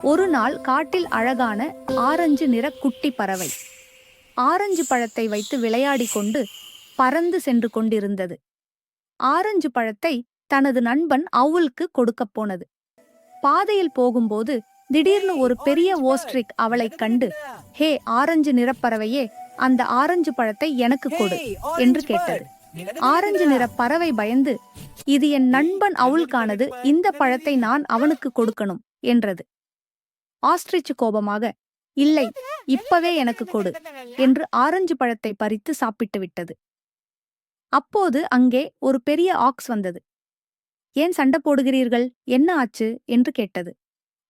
ஒரு நாள் காட்டில் அழகான ஆரஞ்சு நிற குட்டி பறவை. ஆரஞ்சு பழத்தை வைத்து விளையாடிக் கொண்டு பறந்து சென்று கொண்டிருந்தது. ஆரஞ்சு பழத்தை தனது நண்பன் அவுலுக்கு கொடுக்கப் போனது. பாதையில் போகும்போது திடீர்னு ஒரு பெரிய ஓஸ்ட்ரிக் அவளைக் கண்டு ஹே ஆரஞ்சு நிறப்பறவையே அந்த ஆரஞ்சு பழத்தை எனக்கு கொடு என்று கேட்டது. ஆரஞ்சு நிற பறவை பயந்து இது என் நண்பன் அவுல்கானது இந்த பழத்தை நான் அவனுக்கு கொடுக்கணும் என்றது. ஆஸ்ட்ரிச் கோபமாக இல்லை இப்பவே எனக்கு கொடு என்று ஆரஞ்சு பழத்தை பறித்து சாப்பிட்டு விட்டது. அப்போது அங்கே ஒரு பெரிய ஆக்ஸ் வந்தது. ஏன் சண்டை போடுகிறீர்கள்? என்ன ஆச்சு? என்று கேட்டது.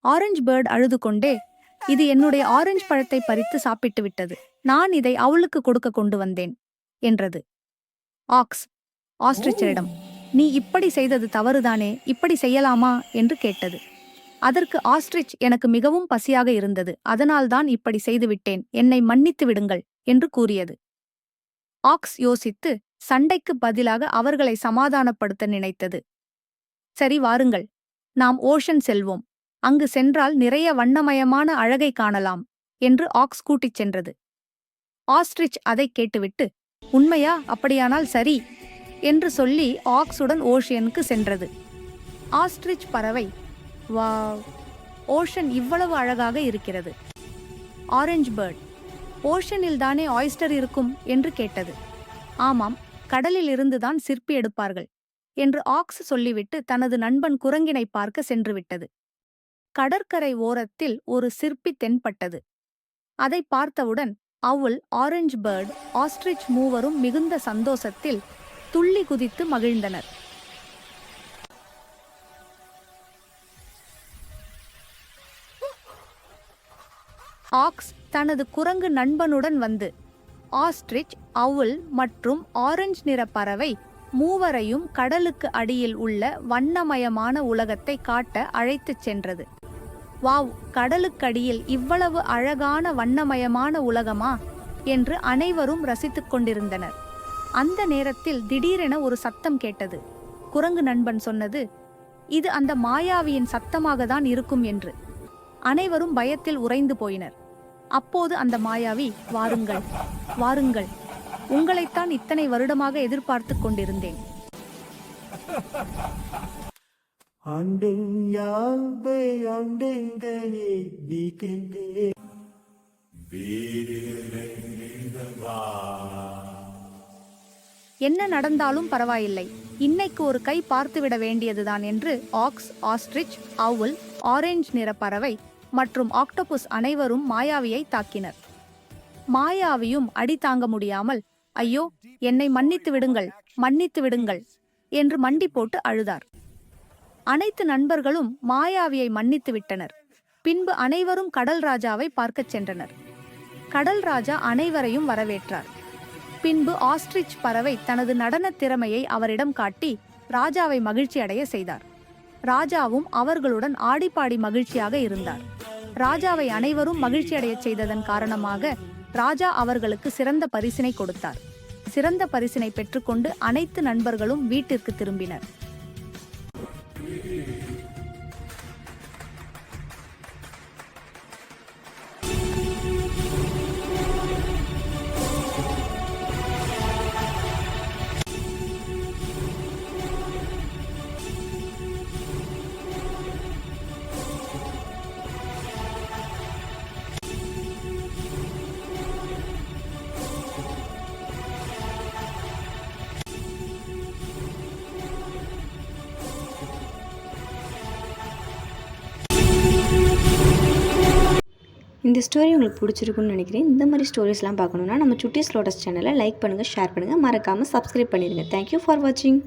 ஆரஞ்சு பேர்ட் அழுது கொண்டே இது என்னுடைய ஆரஞ்சு பழத்தை பறித்து சாப்பிட்டு விட்டது. நான் இதை அவளுக்கு கொடுக்க கொண்டு வந்தேன் என்றது. ஆக்ஸ் ஆஸ்ட்ரிச்சரிடம் நீ இப்படி செய்தது தவறுதானே? இப்படி செய்யலாமா? என்று கேட்டது. அதற்கு ஆஸ்ட்ரிச் எனக்கு மிகவும் பசியாக இருந்தது. அதனால்தான் இப்படி செய்துவிட்டேன். என்னை மன்னித்து விடுங்கள் என்று கூறியது. ஆக்ஸ் யோசித்து சண்டைக்கு பதிலாக அவர்களை சமாதானப்படுத்த நினைத்தது. சரி வாருங்கள். நாம் ஓஷன் செல்வோம். அங்கு சென்றால் நிறைய வண்ணமயமான அழகை காணலாம் என்று ஆக்ஸ் கூட்டிச் சென்றது. ஆஸ்ட்ரிச் அதைக் கேட்டுவிட்டு உண்மையா? அப்படியானால் சரி என்று சொல்லி ஆக்ஸுடன் ஓஷியனுக்கு சென்றது. ஆஸ்ட்ரிச் பறவை வாவ் ஓஷன் இவ்வளவு அழகாக இருக்கிறது. ஆரஞ்சு பேர்ட் ஓஷனில் தானே ஆயிஸ்டர் இருக்கும் என்று கேட்டது. ஆமாம் கடலில் இருந்துதான் சிற்பி எடுப்பார்கள் என்று ஆக்ஸ் சொல்லிவிட்டு தனது நண்பன் குரங்கினை பார்க்க சென்றுவிட்டது கடற்கரை ஓரத்தில் ஒரு சிற்பி தென்பட்டது. அதை பார்த்தவுடன் அவுல் ஆரஞ்சு பேர்ட் ஆஸ்ட்ரிச் மூவரும் மிகுந்த சந்தோஷத்தில் துள்ளி குதித்து மகிழ்ந்தனர். ஆக்ஸ் தனது குரங்கு நண்பனுடன் வந்து ஆஸ்ட்ரிச் அவுல் மற்றும் ஆரஞ்சு நிற பறவை மூவரையும் கடலுக்கு அடியில் உள்ள வண்ணமயமான உலகத்தை காட்ட அழைத்துச் சென்றது. வாவ் கடலுக்கடியில் இவ்வளவு அழகான வண்ணமயமான உலகமா? என்று அனைவரும் ரசித்துக் கொண்டிருந்தனர். அந்த நேரத்தில் திடீரென ஒரு சத்தம் கேட்டது. குரங்கு நண்பன் சொன்னது இது அந்த மாயாவியின் சத்தமாக தான் இருக்கும் என்று. அனைவரும் பயத்தில் உறைந்து போயினர். அப்போது அந்த மாயாவி வாருங்கள் வாருங்கள். உங்களைத்தான் இத்தனை வருடமாக எதிர்பார்த்துக் கொண்டிருந்தேன். என்ன நடந்தாலும் பரவாயில்லை. இன்னைக்கு ஒரு கை பார்த்துவிட வேண்டியதுதான் என்று ஆக்ஸ் ஆஸ்ட்ரிச் அவுல் ஆரஞ்சு நிற பறவை மற்றும் ஆக்டோபஸ் அனைவரும் மாயாவியை தாக்கினர். மாயாவியும் அடி தாங்க முடியாமல் ஐயோ என்னை மன்னித்து விடுங்கள் மன்னித்து விடுங்கள் என்று மண்டி போட்டு அழுதார். அனைத்து நண்பர்களும் மாயாவியை மன்னித்து விட்டனர். பின்பு அனைவரும் கடல் ராஜாவை பார்க்கச் சென்றனர். கடல் ராஜா அனைவரையும் வரவேற்றார். பின்பு ஆஸ்ட்ரிச் பறவை தனது நடனத் திறமையை அவரிடம் காட்டி ராஜாவை மகிழ்ச்சி அடைய செய்தார். ராஜாவும் அவர்களுடன் ஆடிப்பாடி மகிழ்ச்சியாக இருந்தார். ராஜாவை அனைவரும் மகிழ்ச்சியடையச் செய்ததன் காரணமாக ராஜா அவர்களுக்கு சிறந்த பரிசினை கொடுத்தார். சிறந்த பரிசினை பெற்றுக்கொண்டு அனைத்து நண்பர்களும் வீட்டிற்கு திரும்பினர். இந்த ஸ்டோரி உங்களுக்கு பிடிச்சிருக்குன்னு நினைக்கிறேன். இந்த மாதிரி ஸ்டோரிஸ்லாம் பார்க்கணுன்னா நம்ம சுட்டி ஸ்லோட்டஸ் சேனலை லைக் பண்ணுங்கள் ஷேர் பண்ணுங்கள் மறக்காமல் சப்ஸ்கிரைப் பண்ணிடுங்க. தேங்க்யூ ஃபார் வாட்சிங்